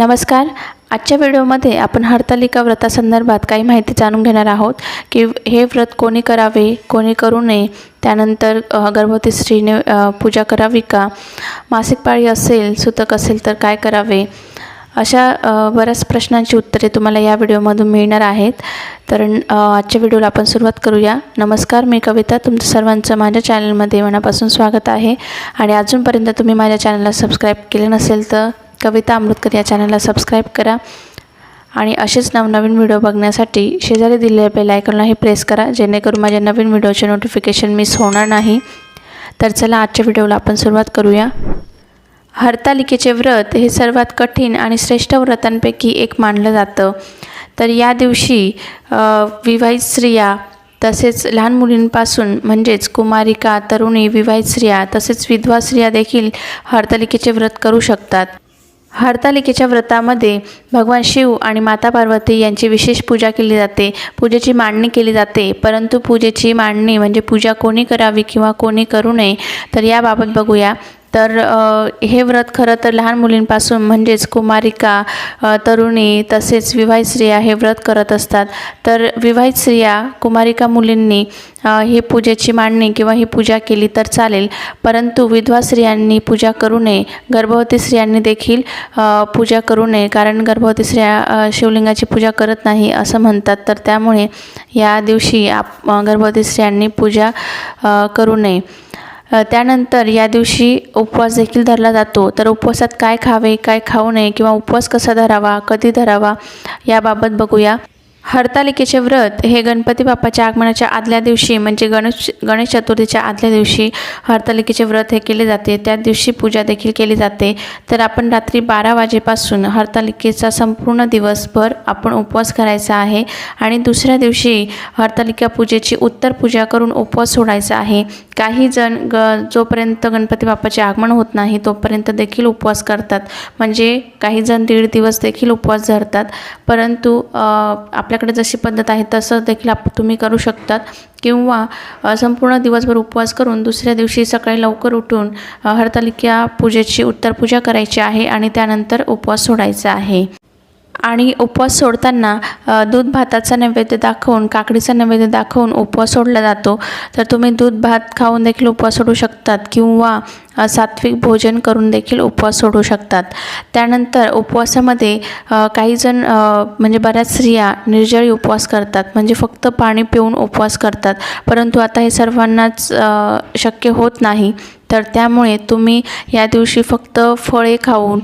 नमस्कार. आजच्या व्हिडिओमध्ये आपण हरतालिका व्रतासंदर्भात काही माहिती जाणून घेणार आहोत की हे व्रत कोणी करावे कोणी करू नये त्यानंतर गर्भवती स्त्रीने पूजा करावी का मासिक पाळी असेल सुतक असेल तर काय करावे अशा बऱ्याच प्रश्नांची उत्तरे तुम्हाला या व्हिडिओमधून मिळणार आहेत. तर आजच्या व्हिडिओला आपण सुरुवात करूया. नमस्कार मी कविता. तुमचं सर्वांचं माझ्या चॅनलमध्ये मनापासून स्वागत आहे. आणि अजूनपर्यंत तुम्ही माझ्या चॅनलला सबस्क्राईब केले नसेल तर कविता अमृतकर या चॅनलला सबस्क्राईब करा. आणि असेच नवनवीन व्हिडिओ बघण्यासाठी शेजारी दिलेल्या बेल आयकॉनलाही प्रेस करा जेणेकरून माझ्या नवीन व्हिडिओचे नोटिफिकेशन मिस होणार नाही. तर चला आजच्या व्हिडिओला आपण सुरुवात करूया. हरतालिकेचे व्रत हे सर्वात कठीण आणि श्रेष्ठ व्रतांपैकी एक मानलं जातं. तर या दिवशी विवाहित स्त्रिया तसेच लहान मुलींपासून म्हणजेच कुमारिका तरुणी विवाहित स्त्रिया तसेच विधवा स्त्रिया देखील हरतालिकेचे व्रत करू शकतात. हरतालिकेच्या व्रतामध्ये भगवान शिव आणि माता पार्वती यांची विशेष पूजा केली जाते. पूजेची मांडणी केली जाते. परंतु पूजेची मांडणी म्हणजे पूजा कोणी करावी किंवा कोणी करू नये तर याबाबत बघूया. तर हे व्रत खरं तर लहान मुलींपासून म्हणजेच कुमारिका तरुणी तसेच विवाहित स्त्रिया हे व्रत करत असतात. तर विवाहित स्त्रिया कुमारिका मुलींनी ही पूजेची मांडणी किंवा ही पूजा केली तर चालेल. परंतु विधवा स्त्रियांनी पूजा करू नये. गर्भवती स्त्रियांनी देखील पूजा करू नये. कारण गर्भवती स्त्रिया शिवलिंगाची पूजा करत नाही असं म्हणतात. तर त्यामुळे या दिवशी आप गर्भवती स्त्रियांनी पूजा करू नये. त्यानंतर या दिवशी उपवास देखील धरला जातो. तर उपवासात काय खावे काय खाऊ नये किंवा उपवास कसा धरावा कधी धरावा याबाबत बघूया. हरतालिकेचे व्रत हे गणपती बाप्पाच्या आगमनाच्या आदल्या दिवशी म्हणजे गणेश गणेश चतुर्थीच्या आदल्या दिवशी हरतालिकेचे व्रत हे केले जाते. त्या दिवशी पूजा देखील केली जाते. तर आपण रात्री बारा वाजेपासून हरतालिकेचा संपूर्ण दिवसभर आपण उपवास करायचा आहे आणि दुसऱ्या दिवशी हरतालिका पूजेची उत्तर पूजा करून उपवास सोडायचा आहे. काही जण ग जोपर्यंत गणपती बाप्पाचे आगमन होत नाही तोपर्यंत देखील उपवास करतात. म्हणजे काही जण दीड दिवस देखील उपवास धरतात. परंतु आपल्याकडे जशी पद्धत आहे तसं देखील आप तुम्ही करू शकतात. किंवा संपूर्ण दिवसभर उपवास करून दुसऱ्या दिवशी सकाळी लवकर उठून हरतालिका पूजेची उत्तरपूजा करायची आहे आणि त्यानंतर उपवास सोडायचा आहे. आणि उपवास सोडताना दूध भाताचा नैवेद्य दाखवून काकडीचा नैवेद्य दाखवून उपवास सोडला जातो. तर तुम्ही दूध भात खाऊन देखील उपवास सोडू शकतात किंवा सात्विक भोजन करून देखील उपवास सोडू शकतात. त्यानंतर उपवासामध्ये काही जण म्हणजे बऱ्याच स्त्रिया निर्जळी उपवास करतात म्हणजे फक्त पाणी पिऊन उपवास करतात. परंतु आता हे सर्वांनाच शक्य होत नाही. तर त्यामुळे तुम्ही या दिवशी फक्त फळे खाऊन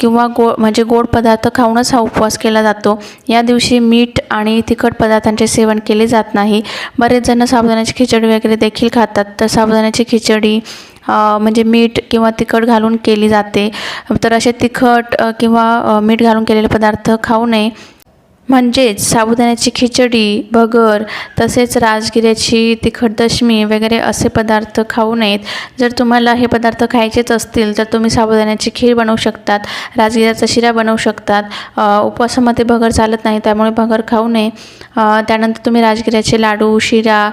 किंवा गो म्हणजे गोड पदार्थ खाऊनच हा उपवास केला जातो. या दिवशी मीठ आणि तिखट पदार्थांचे सेवन केले जात नाही. बरेच जण साबुदाण्याची खिचडी वगैरे देखील खातात. तर साबुदाण्याची खिचडी म्हणजे मीठ किंवा तिखट घालून केली जाते. तर असे तिखट किंवा मीठ घालून केलेले पदार्थ खाऊ नये. म्हणजेच साबुदाण्याची खिचडी भगर तसेच राजगिऱ्याची तिखट दशमी वगैरे असे पदार्थ खाऊ नयेत. जर तुम्हाला हे पदार्थ खायचेच असतील तर तुम्ही साबुदाण्याची खीर बनवू शकतात राजगिऱ्याचा शिरा बनवू शकतात. उपवासामध्ये भगर चालत नाही त्यामुळे भगर खाऊ नये. त्यानंतर तुम्ही राजगिऱ्याचे लाडू शिरा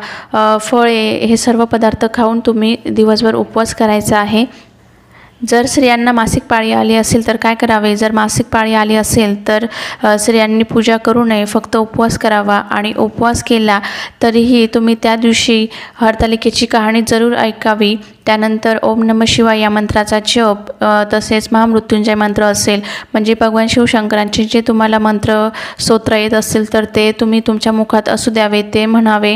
फळे हे सर्व पदार्थ खाऊन तुम्ही दिवसभर उपवास करायचा आहे. जर स्त्रियांना मासिक पाळी आली असेल तर काय करावे? जर मासिक पाळी आली असेल तर स्त्रियांनी पूजा करू नये फक्त उपवास करावा आणि उपवास केला तरीही तुम्ही त्या दिवशी हरतालिकेची कहाणी जरूर ऐकावी. त्यानंतर ओम नम शिवाय या मंत्राचा जप तसेच महामृत्युंजय मंत्र असेल म्हणजे भगवान शिवशंकरांचे जे तुम्हाला मंत्र स्तोत्र येत असेल तर ते तुम्ही तुमच्या मुखात असू द्यावे ते म्हणावे.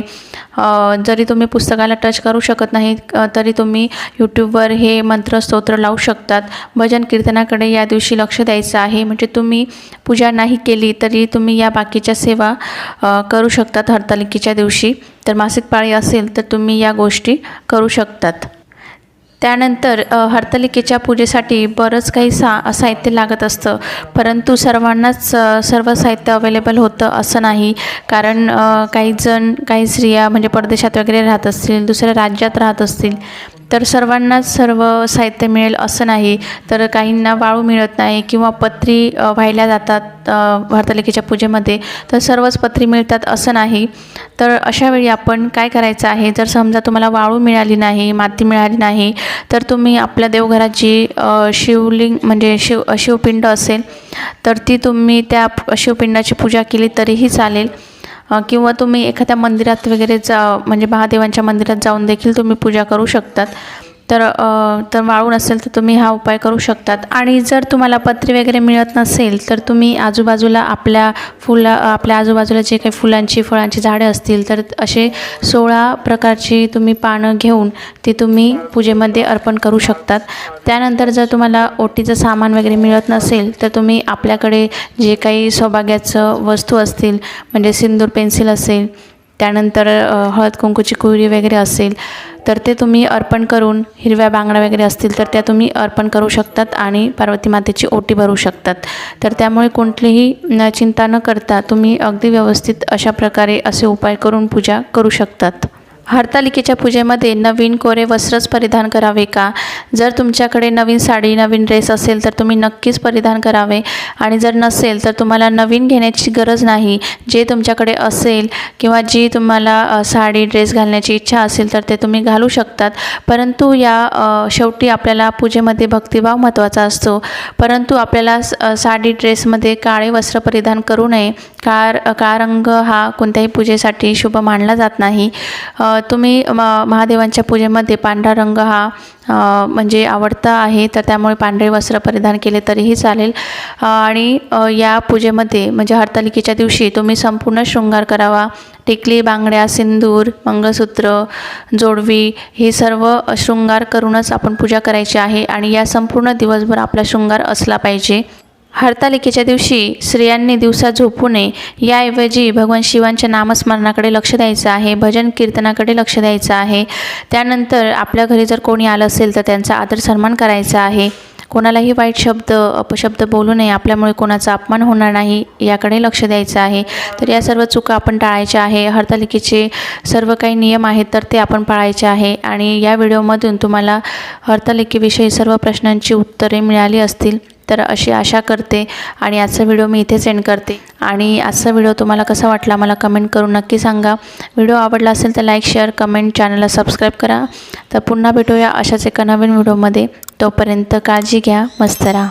जरी तुम्ही पुस्तकाला टच करू शकत नाही तरी तुम्ही यूट्यूबवर हे मंत्र स्तोत्र लावू शकतात. भजन कीर्तनाकडे या दिवशी लक्ष द्यायचं आहे म्हणजे तुम्ही पूजा नाही केली तरी तुम्ही या बाकीच्या सेवा करू शकतात हरतालिकेच्या दिवशी. तर मासिक पाळी असेल तर तुम्ही या गोष्टी करू शकतात. त्यानंतर हरतालिकेच्या पूजेसाठी बरंच काही सा साहित्य लागत असतं. परंतु सर्वांनाच सर्व साहित्य अवेलेबल होतं असं नाही. कारण काही जण काही स्त्रिया म्हणजे परदेशात वगैरे राहत असतील दुसऱ्या राज्यात राहत असतील तर सर्वांनाच सर्व साहित्य मिळेल असं नाही तर काहींना वाळू मिळत नाही किंवा पत्री वाहिल्या जातात अ, पूजेमध्ये तर सर्वच पत्री मिळतात असं नाही. तर अशावेळी आपण काय करायचं आहे? जर समजा तुम्हाला वाळू मिळाली नाही माती मिळाली नाही तर तुम्ही आपल्या देवघरात जी शिवलिंग म्हणजे शिव शिवपिंड असेल तर ती तुम्ही त्या शिवपिंडाची पूजा केली तरीही चालेल. किंवा तुम्ही एखाद्या मंदिरात वगैरे जा म्हणजे महादेवांच्या मंदिरात जाऊन देखील तुम्ही पूजा करू शकतात. तर तर वाळू नसेल तर तुम्ही हा उपाय करू शकतात. आणि जर तुम्हाला पत्री वगैरे मिळत नसेल तर तुम्ही आजूबाजूला आपल्या फुला आपल्या आजूबाजूला जे काही फुलांची फळांची झाडे असतील तर असे सोळा प्रकारची तुम्ही पानं घेऊन ती तुम्ही पूजेमध्ये अर्पण करू शकतात. त्यानंतर जर तुम्हाला ओटीचं सामान वगैरे मिळत नसेल तर तुम्ही आपल्याकडे जे काही सौभाग्याचं वस्तू असतील म्हणजे सिंदूर पेन्सिल असेल त्यानंतर हळद कुंकूची कुरी वगैरे असेल तर ते तुम्ही अर्पण करून हिरव्या बांगड्या वगैरे असतील तर त्या तुम्ही अर्पण करू शकतात आणि पार्वती मातेची ओटी भरू शकतात. तर त्यामुळे कोणतीही न चिंता न करता तुम्ही अगदी व्यवस्थित अशा प्रकारे असे उपाय करून पूजा करू शकतात. हरतालिकेच्या पूजेमध्ये नवीन कोरे वस्त्रच परिधान करावे का? जर तुमच्याकडे नवीन साडी नवीन ड्रेस असेल तर तुम्ही नक्कीच परिधान करावे. आणि जर नसेल तर तुम्हाला नवीन घेण्याची गरज नाही. जे तुमच्याकडे असेल किंवा जी तुम्हाला साडी ड्रेस घालण्याची इच्छा असेल तर ते तुम्ही घालू शकतात. परंतु या शेवटी आपल्याला पूजेमध्ये भक्तिभाव महत्त्वाचा असतो. परंतु आपल्याला साडी ड्रेसमध्ये काळे वस्त्र परिधान करू नये. काळ काळा रंग हा कोणत्याही पूजेसाठी शुभ मानला जात नाही. तुम्ही म महादेवांच्या पूजेमध्ये पांढरा रंग हा म्हणजे आवडता आहे तर त्यामुळे पांढरे वस्त्र परिधान केले तरीही चालेल. आणि या पूजेमध्ये म्हणजे हरतालिकेच्या दिवशी तुम्ही संपूर्ण शृंगार करावा. टिकली बांगड्या सिंदूर मंगळसूत्र जोडवी हे सर्व शृंगार करूनच आपण पूजा करायची आहे. आणि या संपूर्ण दिवसभर आपला शृंगार असला पाहिजे. हरतालिकेच्या दिवशी स्त्रियांनी दिवसा झोपू नये याऐवजी भगवान शिवांच्या नामस्मरणाकडे लक्ष द्यायचं आहे भजन कीर्तनाकडे लक्ष द्यायचं आहे. त्यानंतर आपल्या घरी जर कोणी आलं असेल तर त्यांचा आदर सन्मान करायचा आहे. कोणालाही वाईट शब्द अपशब्द बोलू नये आपल्यामुळे कोणाचा अपमान होणार नाही याकडे लक्ष द्यायचं आहे. तर या सर्व चुका आपण टाळायच्या आहे. हरतालिकेचे सर्व काही नियम आहेत तर ते आपण पाळायचे आहे. आणि या व्हिडिओमधून तुम्हाला हरतालिकेविषयी सर्व प्रश्नांची उत्तरे मिळाली असतील. तर अशी आशा करते आणि आजचा व्हिडिओ मी इथेच सेंड करते. आणि आजचा व्हिडिओ तुम्हाला कसा वाटला मला कमेंट करून नक्की सांगा. व्हिडिओ आवडला असेल तर लाईक शेअर कमेंट चॅनलला सबस्क्राईब करा. तर पुन्हा भेटूया अशाच एका नवीन व्हिडिओमध्ये. तोपर्यंत काळजी घ्या मस्त राहा.